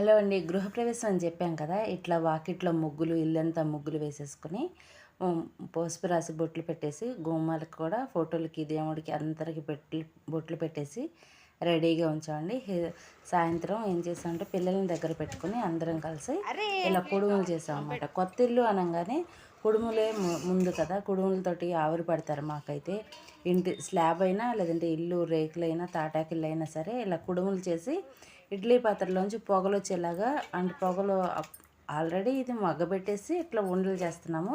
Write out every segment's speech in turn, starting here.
Hello అండి గృహప్రవేశం అని చెప్పాం కదా ఇట్లా వాకిట్లో ముగ్గులు ఇల్లంతా ముగ్గులు వేసేసుకుని పసుపు రాసి బొట్లు పెట్టేసి గుమ్మాలకు కూడా ఫోటోలకి దేవుడికి అందరికి పెట్టి బొట్లు పెట్టేసి రెడీగా ఉంచామండి. సాయంత్రం ఏం చేసామంటే పిల్లల్ని దగ్గర పెట్టుకుని అందరం కలిసి ఇలా కుడుములు చేసాం అనమాట కొత్త ఇల్లు అనగానే కుడుములే ముందు కదా కుడుములతోటి ఆవిరి పడతారు మాకైతే. ఇంటి స్లాబ్ అయినా లేదంటే ఇల్లు రేకులైనా తాటాకిళ్ళు అయినా సరే ఇలా కుడుములు చేసి ఇడ్లీ పాత్రలోంచి పొగలు వచ్చేలాగా అండ్ పొగలు ఆల్రెడీ ఇది మగ్గబెట్టేసి ఇట్లా ఉండలు చేస్తున్నాము.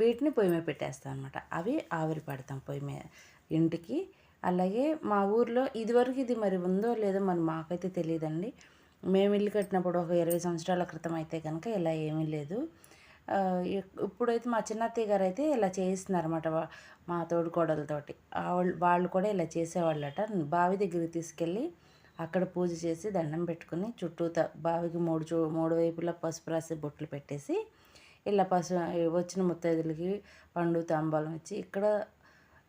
వీటిని పొయ్యి మీద పెట్టేస్తాం అనమాట అవి ఆవిరి పడతాం పొయ్యి మీద ఇంటికి. అలాగే మా ఊర్లో ఇదివరకు ఇది మరి ఉందో లేదో మరి మాకైతే తెలియదండి మేము ఇల్లు కట్టినప్పుడు ఒక ఇరవై సంవత్సరాల క్రితం అయితే కనుక ఇలా ఏమీ లేదు. ఇప్పుడైతే మా చిన్నత్తయ్య గారు అయితే ఇలా చేయిస్తున్నారు అనమాట మా తోడుకోడలతోటి. వాళ్ళు కూడా ఇలా చేసేవాళ్ళట. బావి దగ్గరికి తీసుకెళ్ళి అక్కడ పూజ చేసి దండం పెట్టుకుని చుట్టూ బావికి మూడు చూ మూడు వైపులా పసుపు రాసి బొట్లు పెట్టేసి ఇలా పసు వచ్చిన ముత్తైదులకి పండు తాంబాలం ఇచ్చి ఇక్కడ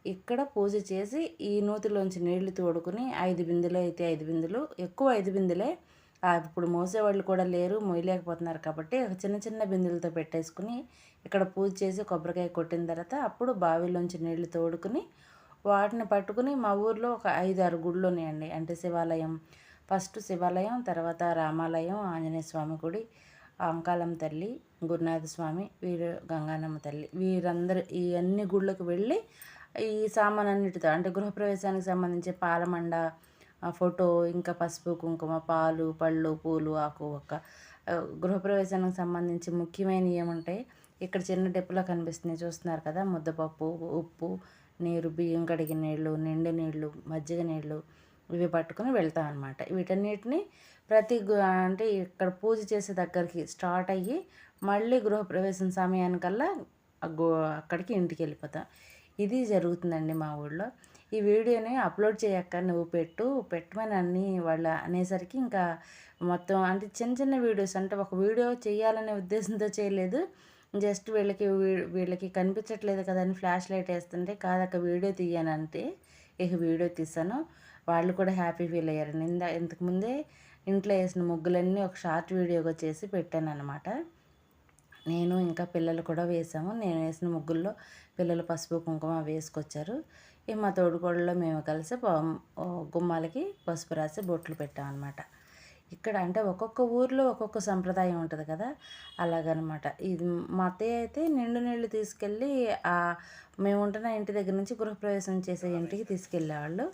ఇక్కడ పూజ చేసి ఈ నూతిలోంచి నీళ్ళు తోడుకుని ఐదు బిందులు అయితే ఐదు బిందులు ఎక్కువ ఐదు బిందులే. ఇప్పుడు మోసేవాళ్ళు కూడా లేరు మోయలేకపోతున్నారు కాబట్టి చిన్న చిన్న బిందులతో పెట్టేసుకుని ఇక్కడ పూజ చేసి కొబ్బరికాయ కొట్టిన తర్వాత అప్పుడు బావిలోంచి నీళ్ళు తోడుకుని వాటిని పట్టుకుని మా ఊర్లో ఒక ఐదు ఆరు గుళ్ళు ఉన్నాయండి. అంటే శివాలయం ఫస్ట్ శివాలయం తర్వాత రామాలయం ఆంజనేయ స్వామి గుడి అంకాలం తల్లి గురునాథ స్వామి వీరు గంగానమ్మ తల్లి. వీరందరూ ఈ అన్ని గుళ్ళకు వెళ్ళి ఈ సామాన్ అన్నిటితో అంటే గృహప్రవేశానికి సంబంధించి పాలమండ ఫోటో ఇంకా పసుపు కుంకుమ పాలు పళ్ళు పూలు ఆకు ఒక్క. గృహప్రవేశానికి సంబంధించి ముఖ్యమైనవి ఏముంటాయి ఇక్కడ చిన్న డెప్పులో కనిపిస్తున్నాయి చూస్తున్నారు కదా ముద్దపప్పు ఉప్పు నీరు బియ్యం కడిగిన నీళ్ళు నిండు నీళ్ళు మజ్జిగ నీళ్ళు ఇవి పట్టుకుని వెళ్తాం అనమాట వీటన్నిటిని ప్రతి అంటే ఇక్కడ పూజ చేసే దగ్గరికి స్టార్ట్ అయ్యి మళ్ళీ గృహప్రవేశం సమయానికల్లా గో అక్కడికి ఇంటికి వెళ్ళిపోతాం. ఇది జరుగుతుందండి మా ఊళ్ళో. ఈ వీడియోని అప్లోడ్ చేయక్క నువ్వు పెట్టు పెట్టమని అన్ని వాళ్ళ అనేసరికి ఇంకా మొత్తం అంటే చిన్న చిన్న వీడియోస్ అంటే ఒక వీడియో చేయాలనే ఉద్దేశంతో చేయలేదు. జస్ట్ వీళ్ళకి వీ- వీళ్ళకి కనిపించట్లేదు కదా అని ఫ్లాష్ లైట్ వేస్తుంటే కాదక్క వీడియో తీయనంటే ఇక వీడియో తీసాను వాళ్ళు కూడా హ్యాపీ ఫీల్ అయ్యారు. నింద ఇంతకుముందే ఇంట్లో వేసిన ముగ్గులన్నీ ఒక షార్ట్ వీడియోగా చేసి పెట్టాను అనమాట నేను ఇంకా పిల్లలు కూడా వేసాము నేను వేసిన ముగ్గుల్లో పిల్లలు పసుపు కుంకుమ వేసుకొచ్చారు. ఈ మా తోడుకోళ్ళలో మేము కలిసి గుమ్మాలకి పసుపు రాసి బొట్లు పెట్టామన్నమాట. ఇక్కడ అంటే ఒక్కొక్క ఊర్లో ఒక్కొక్క సంప్రదాయం ఉంటుంది కదా? అలాగనమాట. ఇది మా అత్తయ్య అయితే నిండు నీళ్ళు తీసుకెళ్ళి మేము ఉంటున్న ఇంటి దగ్గర నుంచి గృహప్రవేశం చేసే ఇంటికి తీసుకెళ్ళేవాళ్ళు.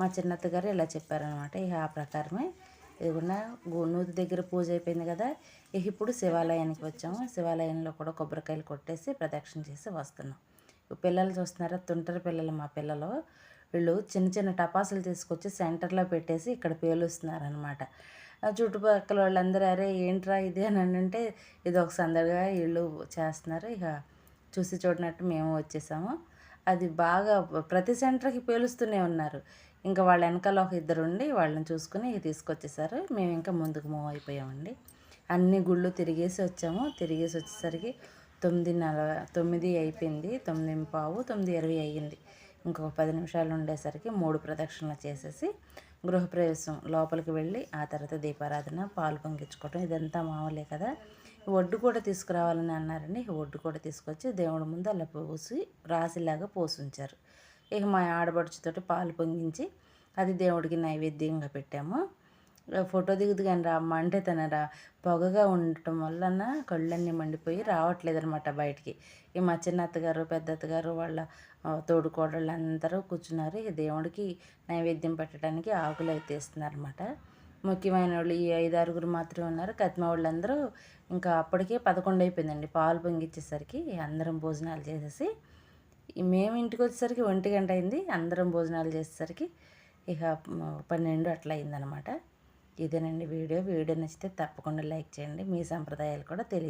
మా చిన్నత్త గారు ఇలా చెప్పారనమాట. ఇక ఆ ప్రకారమే. ఇదిగున్న గోనూతి దగ్గర పూజ అయిపోయింది కదా? ఇక ఇప్పుడు శివాలయానికి వచ్చాము. శివాలయంలో కూడా కొబ్బరికాయలు కొట్టేసి ప్రదక్షిణ చేసి వస్తున్నాం. పిల్లలు చూస్తున్నారా? తుంటరి పిల్లలు మా పిల్లలు. వీళ్ళు చిన్న చిన్న టపాసులు తీసుకొచ్చి సెంటర్లో పెట్టేసి ఇక్కడ పేలుస్తున్నారనమాట. చుట్టుపక్కల వాళ్ళందరూ అరే ఏంట్రా ఇది? అని అంటే ఇది ఒక సందడిగా వీళ్ళు చేస్తున్నారు. ఇక చూసి చూడనట్టు మేము వచ్చేసాము. అది బాగా ప్రతి సెంటర్కి పేలుస్తూనే ఉన్నారు. ఇంకా వాళ్ళ వెనకాల ఒక ఇద్దరు ఉండి వాళ్ళని చూసుకుని ఇక తీసుకొచ్చేసారు. మేము ఇంకా ముందుకు మూవ్ అయిపోయామండి. అన్ని గుళ్ళు తిరిగేసి వచ్చాము. తిరిగేసి వచ్చేసరికి తొమ్మిది నలభై తొమ్మిది అయిపోయింది. తొమ్మిది పావు తొమ్మిది ఇరవై అయ్యింది. ఇంకొక పది నిమిషాలు ఉండేసరికి మూడు ప్రదక్షిణలు చేసేసి గృహప్రవేశం లోపలికి వెళ్ళి ఆ తర్వాత దీపారాధన పాలు పొంగించుకోవటం ఇదంతా మామూలే కదా. ఒడ్డు కూడా తీసుకురావాలని అన్నారండి. ఒడ్డు కూడా తీసుకొచ్చి దేవుడి ముందు అలా పోసి రాసిలాగా పోసి ఉంచారు ఇక మా ఆడబడుచుతోటి పాలు పొంగించి అది దేవుడికి నైవేద్యంగా పెట్టాము. ఫోటో దిగుదు కానీ రామ్మ అంటే తన రా. పొగగా ఉండటం వలన కళ్ళన్నీ మండిపోయి రావట్లేదు అనమాట బయటికి. ఈ మా చిన్న అత్తగారు పెద్ద అత్తగారు వాళ్ళ తోడుకోడళ్ళు అందరూ కూర్చున్నారు. ఈ దేవుడికి నైవేద్యం పెట్టడానికి ఆకులు అయితే ఇస్తున్నారన్నమాట ముఖ్యమైన వాళ్ళు ఈ ఐదు ఆరుగురు మాత్రమే ఉన్నారు. కత్మ వాళ్ళందరూ ఇంకా అప్పటికే పదకొండు అయిపోయిందండి. పాలు పొంగిచ్చేసరికి అందరం భోజనాలు చేసేసి మేము ఇంటికి వచ్చేసరికి ఒంటి గంట అయింది. అందరం భోజనాలు చేసేసరికి ఇక పన్నెండు అట్లా అయిందనమాట ఇదేనండి వీడియో. వీడియో నచ్చితే తప్పకుండా లైక్ చేయండి. మీ సంప్రదాయాలు కూడా తెలియ